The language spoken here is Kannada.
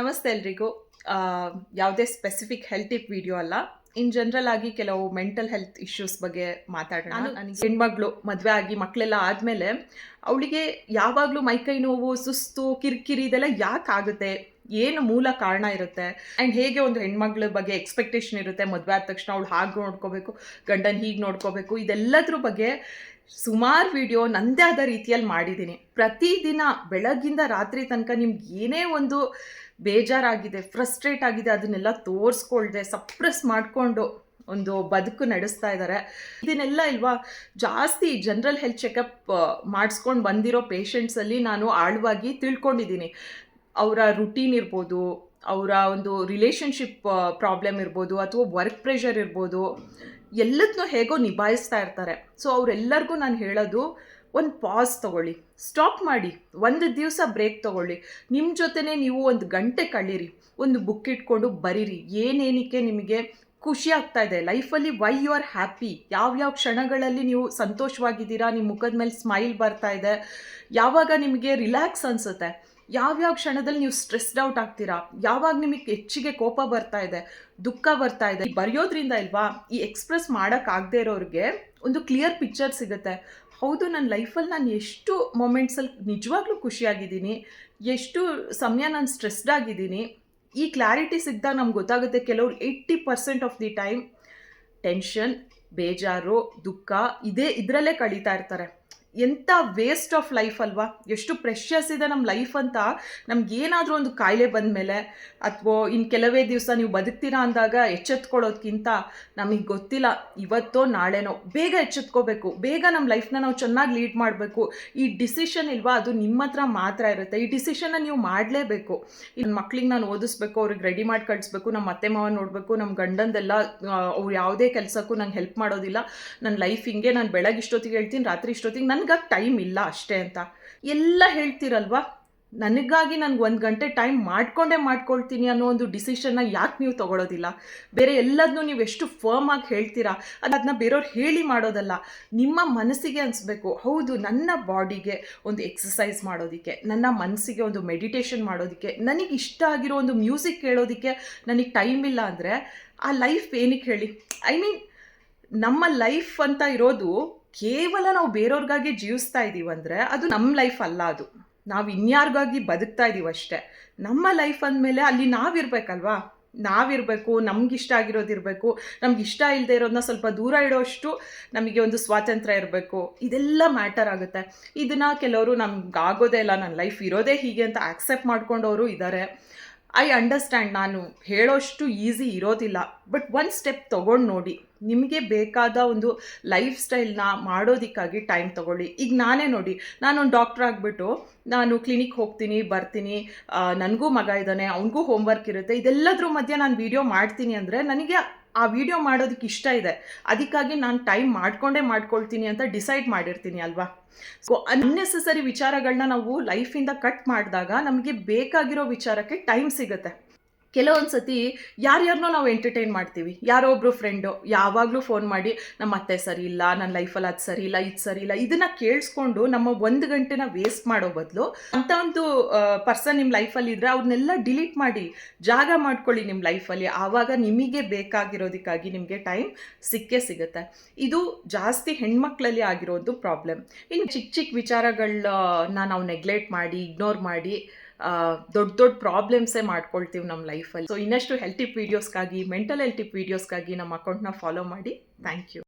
ನಮಸ್ತೆ ಎಲ್ರಿಗೂ. ಯಾವುದೇ ಸ್ಪೆಸಿಫಿಕ್ ಹೆಲ್ತ್ ಟಿಪ್ ವಿಡಿಯೋ ಅಲ್ಲ. ಇನ್ ಜನರಲ್ ಆಗಿ ಕೆಲವು ಮೆಂಟಲ್ ಹೆಲ್ತ್ ಇಶ್ಯೂಸ್ ಬಗ್ಗೆ ಮಾತಾಡೋಣ. ನನಗೆ ಹೆಣ್ಮಗಳು ಮದುವೆ ಆಗಿ ಮಕ್ಕಳೆಲ್ಲ ಆದಮೇಲೆ ಅವಳಿಗೆ ಯಾವಾಗಲೂ ಮೈಕೈ ನೋವು ಸುಸ್ತು ಕಿರಿಕಿರಿ ಇದೆಲ್ಲ ಯಾಕೆ ಆಗುತ್ತೆ? ಏನು ಮೂಲ ಕಾರಣ ಇರುತ್ತೆ? ಆ್ಯಂಡ್ ಹೇಗೆ ಒಂದು ಹೆಣ್ಮಗಳ ಬಗ್ಗೆ ಎಕ್ಸ್ಪೆಕ್ಟೇಷನ್ ಇರುತ್ತೆ? ಮದುವೆ ಆದ ತಕ್ಷಣ ಅವಳು ಹಾಗೆ ನೋಡ್ಕೋಬೇಕು ಗಂಡನ ಹೀಗೆ ನೋಡ್ಕೋಬೇಕು ಇದೆಲ್ಲದ್ರ ಬಗ್ಗೆ ಸುಮಾರು ವಿಡಿಯೋ ನನ್ನದೇ ಆದ ರೀತಿಯಲ್ಲಿ ಮಾಡಿದ್ದೀನಿ. ಪ್ರತಿದಿನ ಬೆಳಗ್ಗಿಂದ ರಾತ್ರಿ ತನಕ ನಿಮ್ಗೆ ಏನೇ ಒಂದು ಬೇಜಾರಾಗಿದೆ ಫ್ರಸ್ಟ್ರೇಟ್ ಆಗಿದೆ, ಅದನ್ನೆಲ್ಲ ತೋರಿಸ್ಕೊಳ್ದೆ ಸಪ್ರೆಸ್ ಮಾಡಿಕೊಂಡು ಒಂದು ಬದುಕು ನಡೆಸ್ತಾ ಇದ್ದಾರೆ ಇದನ್ನೆಲ್ಲ ಇಲ್ವಾ, ಜಾಸ್ತಿ ಜನರಲ್ ಹೆಲ್ತ್ ಚೆಕಪ್ ಮಾಡಿಸ್ಕೊಂಡು ಬಂದಿರೋ ಪೇಷಂಟ್ಸಲ್ಲಿ ನಾನು ಆಳವಾಗಿ ತಿಳ್ಕೊಂಡಿದ್ದೀನಿ. ಅವರ ರುಟೀನ್ ಇರ್ಬೋದು, ಅವರ ಒಂದು ರಿಲೇಷನ್ಶಿಪ್ ಪ್ರಾಬ್ಲಮ್ ಇರ್ಬೋದು, ಅಥವಾ ವರ್ಕ್ ಪ್ರೆಷರ್ ಇರ್ಬೋದು ಎಲ್ಲದನ್ನೂ ಹೇಗೋ ನಿಭಾಯಿಸ್ತಾ ಇರ್ತಾರೆ. ಸೊ ಅವರೆಲ್ಲರಿಗೂ ನಾನು ಹೇಳೋದು ಒಂದು ಪಾಸ್ ತಗೊಳ್ಳಿ. ಸ್ಟಾಪ್ ಮಾಡಿ. ಒಂದು ದಿವಸ ಬ್ರೇಕ್ ತಗೊಳ್ಳಿ. ನಿಮ್ಮ ಜೊತೆನೇ ನೀವು ಒಂದು ಗಂಟೆ ಕಳೀರಿ. ಒಂದು ಬುಕ್ ಇಟ್ಕೊಂಡು ಬರೀರಿ. ಏನೇನಕ್ಕೆ ನಿಮಗೆ ಖುಷಿ ಆಗ್ತಾ ಇದೆ? ಲೈಫಲ್ಲಿ ವೈ ಯು ಆರ್ ಹ್ಯಾಪಿ ಯಾವ್ಯಾವ ಕ್ಷಣಗಳಲ್ಲಿ ನೀವು ಸಂತೋಷವಾಗಿದ್ದೀರಾ? ನಿಮ್ಮ ಮುಖದ ಮೇಲೆ ಸ್ಮೈಲ್ ಬರ್ತಾ ಇದೆ. ಯಾವಾಗ ನಿಮಗೆ ರಿಲ್ಯಾಕ್ಸ್ ಅನಿಸುತ್ತೆ? ಯಾವ್ಯಾವ ಕ್ಷಣದಲ್ಲಿ ನೀವು ಸ್ಟ್ರೆಸ್ಡ್ ಔಟ್ ಆಗ್ತೀರಾ? ಯಾವಾಗ ನಿಮಗೆ ಹೆಚ್ಚಿಗೆ ಕೋಪ ಬರ್ತಾ ಇದೆ, ದುಃಖ ಬರ್ತಾ ಇದೆ, ಬರೆಯೋದ್ರಿಂದ ಇಲ್ವಾ? ಈ ಎಕ್ಸ್ಪ್ರೆಸ್ ಮಾಡೋಕ್ಕಾಗದೇ ಇರೋರಿಗೆ ಒಂದು ಕ್ಲಿಯರ್ ಪಿಕ್ಚರ್ ಸಿಗುತ್ತೆ. ಹೌದು ನನ್ನ ಲೈಫಲ್ಲಿ ನಾನು ಎಷ್ಟು ಮೊಮೆಂಟ್ಸಲ್ಲಿ ನಿಜವಾಗ್ಲೂ ಖುಷಿಯಾಗಿದ್ದೀನಿ, ಎಷ್ಟು ಸಮಯ ನಾನು ಸ್ಟ್ರೆಸ್ಡ್ ಆಗಿದ್ದೀನಿ, ಈ ಕ್ಲಾರಿಟಿ ಸಿಗ್ದಾಗ ನಮ್ಗೆ ಗೊತ್ತಾಗುತ್ತೆ ಕೆಲವ್ರು eighty percent of the time tension ಬೇಜಾರು, ದುಃಖ ಇದೇ ಇದರಲ್ಲೇ ಕಳೀತಾ ಇರ್ತಾರೆ. ಎಂಥ ವೇಸ್ಟ್ ಆಫ್ ಲೈಫ್ ಅಲ್ವಾ? ಎಷ್ಟು ಪ್ರೆಷಸ್ ಇದೆ ನಮ್ಮ ಲೈಫ್ ಅಂತ ನಮ್ಗೆ ಏನಾದರೂ ಒಂದು ಕಾಯಿಲೆ ಬಂದಮೇಲೆ ಅಥವಾ ಇನ್ನು ಕೆಲವೇ ದಿವಸ ನೀವು ಬದುಕ್ತೀರಾ ಅಂದಾಗ ಎಚ್ಚೆತ್ಕೊಳ್ಳೋದ್ಕಿಂತ ನಮಗೆ ಗೊತ್ತಿಲ್ಲ, ಇವತ್ತೋ ನಾಳೆನೋ. ಬೇಗ ಎಚ್ಚೆತ್ಕೋಬೇಕು. ಬೇಗ ನಮ್ಮ ಲೈಫ್ನ ನಾವು ಚೆನ್ನಾಗಿ ಲೀಡ್ ಮಾಡಬೇಕು. ಈ ಡಿಸಿಷನ್ ಇಲ್ವಾ, ಅದು ನಿಮ್ಮ ಹತ್ರ ಮಾತ್ರ ಇರುತ್ತೆ. ಈ ಡಿಸಿಷನ್ನ ನೀವು ಮಾಡಲೇಬೇಕು. ಇನ್ನು ಮಕ್ಳಿಗೆ ನಾನು ಓದಿಸ್ಬೇಕು, ಅವ್ರಿಗೆ ರೆಡಿ ಮಾಡಿ ಕಳಿಸ್ಬೇಕು ನಮ್ಮ ಅತ್ತೆ ಮಾವ ನೋಡಬೇಕು ನಮ್ಮ ಗಂಡಂದೆಲ್ಲ ಅವ್ರು ಯಾವುದೇ ಕೆಲಸಕ್ಕೂ ನಂಗೆ ಹೆಲ್ಪ್ ಮಾಡೋದಿಲ್ಲ. ನನ್ನ ಲೈಫ್ ಹಿಂಗೆ, ನಾನು ಬೆಳಗ್ಗೆ ಇಷ್ಟೊತ್ತಿಗೆ ಹೇಳ್ತೀನಿ, ರಾತ್ರಿ ಇಷ್ಟೊತ್ತಿಗೆ ನನಗಾಗಿ ಟೈಮ್ ಇಲ್ಲ ಅಷ್ಟೇ ಅಂತ. ಎಲ್ಲ ಹೇಳ್ತೀರಲ್ವಾ? ನನಗಾಗಿ ನನಗೆ ಒಂದು ಗಂಟೆ ಟೈಮ್ ಮಾಡ್ಕೊಂಡೇ ಮಾಡ್ಕೊಳ್ತೀನಿ ಅನ್ನೋ ಒಂದು ಡಿಸಿಷನ್ನ ಯಾಕೆ ನೀವು ತಗೊಳ್ಳೋದಿಲ್ಲ ಬೇರೆ ಎಲ್ಲದನ್ನೂ ನೀವು ಎಷ್ಟು ಫರ್ಮ್ ಆಗಿ ಹೇಳ್ತೀರಾ? ಅದು ಅದನ್ನ ಬೇರೆಯವ್ರು ಹೇಳಿ ಮಾಡೋದಲ್ಲ. ನಿಮ್ಮ ಮನಸ್ಸಿಗೆ ಅನಿಸ್ಬೇಕು, ಹೌದು, ನನ್ನ ಬಾಡಿಗೆ ಒಂದು ಎಕ್ಸಸೈಸ್ ಮಾಡೋದಕ್ಕೆ, ನನ್ನ ಮನಸ್ಸಿಗೆ ಒಂದು ಮೆಡಿಟೇಷನ್ ಮಾಡೋದಕ್ಕೆ, ನನಗೆ ಇಷ್ಟ ಆಗಿರೋ ಒಂದು ಮ್ಯೂಸಿಕ್ ಕೇಳೋದಕ್ಕೆ ನನಗೆ ಟೈಮ್ ಇಲ್ಲ ಅಂದರೆ ಆ ಲೈಫ್ ಏನಕ್ಕೆ ಹೇಳಿ? ಐ ಮೀನ್ ನಮ್ಮ ಲೈಫ್ ಅಂತ ಇರೋದು ಕೇವಲ ನಾವು ಬೇರೆಯವ್ರಿಗಾಗಿ ಜೀವಿಸ್ತಾ ಇದ್ದೀವಿ ಅಂದರೆ ಅದು ನಮ್ಮ ಲೈಫ್ ಅಲ್ಲ ಅದು. ನಾವು ಇನ್ಯಾರಿಗಾಗಿ ಬದುಕ್ತಾ ಇದ್ದೀವಿ ಅಷ್ಟೇ. ನಮ್ಮ ಲೈಫ್ ಅಂದಮೇಲೆ ಅಲ್ಲಿ ನಾವಿರಬೇಕಲ್ವಾ ನಾವಿರಬೇಕು ನಮ್ಗೆ ಇಷ್ಟ ಆಗಿರೋದಿರಬೇಕು ನಮ್ಗೆ ಇಷ್ಟ ಇಲ್ಲದೆ ಇರೋದನ್ನ ಸ್ವಲ್ಪ ದೂರ ಇಡೋಷ್ಟು ನಮಗೆ ಒಂದು ಸ್ವಾತಂತ್ರ್ಯ ಇರಬೇಕು. ಇದೆಲ್ಲ ಮ್ಯಾಟರ್ ಆಗುತ್ತೆ. ಇದನ್ನು ಕೆಲವರು ನಮ್ಗೆ ಆಗೋದೇ ಇಲ್ಲ ನನ್ನ ಲೈಫ್ ಇರೋದೇ ಹೀಗೆ ಅಂತ ಆಕ್ಸೆಪ್ಟ್ ಮಾಡ್ಕೊಂಡವರು ಇದ್ದಾರೆ ಐ ಅಂಡರ್ಸ್ಟ್ಯಾಂಡ್ ನಾನು ಹೇಳೋಷ್ಟು ಈಸಿ ಇರೋದಿಲ್ಲ ಬಟ್ ಒಂದು ಸ್ಟೆಪ್ ತೊಗೊಂಡು ನೋಡಿ. ನಿಮಗೆ ಬೇಕಾದ ಒಂದು ಲೈಫ್ ಸ್ಟೈಲ್ನ ಮಾಡೋದಕ್ಕಾಗಿ ಟೈಮ್ ತೊಗೊಳ್ಳಿ. ಈಗ ನಾನೇ ನೋಡಿ, ನಾನೊಂದು ಡಾಕ್ಟ್ರ್ ಆಗಿಬಿಟ್ಟು ನಾನು ಕ್ಲಿನಿಕ್ ಹೋಗ್ತೀನಿ, ಬರ್ತೀನಿ ನನಗೂ ಮಗ ಇದ್ದಾನೆ, ಅವನಿಗೂ ಹೋಮ್ವರ್ಕ್ ಇರುತ್ತೆ, ಇದೆಲ್ಲದ್ರ ಮಧ್ಯೆ ನಾನು ವೀಡಿಯೋ ಮಾಡ್ತೀನಿ ಅಂದರೆ ನನಗೆ ಆ ವಿಡಿಯೋ ಮಾಡೋದಕ್ಕೆ ಇಷ್ಟ ಇದೆ. ಅದಕ್ಕಾಗಿ ನಾನು ಟೈಮ್ ಮಾಡ್ಕೊಂಡೇ ಮಾಡ್ಕೊಳ್ತೀನಿ ಅಂತ ಡಿಸೈಡ್ ಮಾಡಿರ್ತೀನಿ ಅಲ್ವಾ? ಸೊ ಅನ್ನೆಸೆಸರಿ ವಿಚಾರಗಳನ್ನ ನಾವು ಲೈಫಿಂದ ಕಟ್ ಮಾಡಿದಾಗ ನಮಗೆ ಬೇಕಾಗಿರೋ ವಿಚಾರಕ್ಕೆ ಟೈಮ್ ಸಿಗುತ್ತೆ. ಕೆಲವೊಂದು ಸತಿ ಯಾರ್ಯಾರನ್ನೋ ನಾವು ಎಂಟರ್ಟೈನ್ ಮಾಡ್ತೀವಿ. ಯಾರೋ ಒಬ್ಬರು ಫ್ರೆಂಡು ಯಾವಾಗಲೂ ಫೋನ್ ಮಾಡಿ ನಮ್ಮ ಅತ್ತೆ ಸರಿ ಇಲ್ಲ ನನ್ನ ಲೈಫಲ್ಲಿ ಅದು ಸರಿ ಇಲ್ಲ ಇದು ಸರಿ ಇಲ್ಲ ಇದನ್ನು ಕೇಳಿಸ್ಕೊಂಡು ನಮ್ಮ ಒಂದು ಗಂಟೆನ ವೇಸ್ಟ್ ಮಾಡೋ ಬದಲು ಅಂಥ ಒಂದು ಪರ್ಸನ್ ನಿಮ್ಮ ಲೈಫಲ್ಲಿ ಇದ್ದರೆ ಅವ್ರನ್ನೆಲ್ಲ ಡಿಲೀಟ್ ಮಾಡಿ, ಜಾಗ ಮಾಡ್ಕೊಳ್ಳಿ ನಿಮ್ಮ ಲೈಫಲ್ಲಿ ಆವಾಗ ನಿಮಗೆ ಬೇಕಾಗಿರೋದಕ್ಕಾಗಿ ನಿಮಗೆ ಟೈಮ್ ಸಿಕ್ಕೇ ಸಿಗುತ್ತೆ. ಇದು ಜಾಸ್ತಿ ಹೆಣ್ಮಕ್ಳಲ್ಲಿ ಆಗಿರೋ ಒಂದು ಪ್ರಾಬ್ಲಮ್ ಇನ್ನು ಚಿಕ್ಕ ಚಿಕ್ಕ ವಿಚಾರಗಳನ್ನ ನಾವು ನೆಗ್ಲೆಕ್ಟ್ ಮಾಡಿ ಇಗ್ನೋರ್ ಮಾಡಿ ದೊಡ್ಡ ದೊಡ್ಡ ಪ್ರಾಬ್ಲಮ್ಸೇ ಮಾಡ್ಕೊಳ್ತೀವಿ ನಮ್ಮ ಲೈಫಲ್ಲಿ ಸೊ ಇನ್ನಷ್ಟು ಹೆಲ್ತ್ ವೀಡಿಯೋಸ್ಗಾಗಿ ಮೆಂಟಲ್ ಹೆಲ್ತ್ ವೀಡಿಯೋಸ್ಗಾಗಿ ನಮ್ಮ ಅಕೌಂಟ್ನ ಫಾಲೋ ಮಾಡಿ. Thank you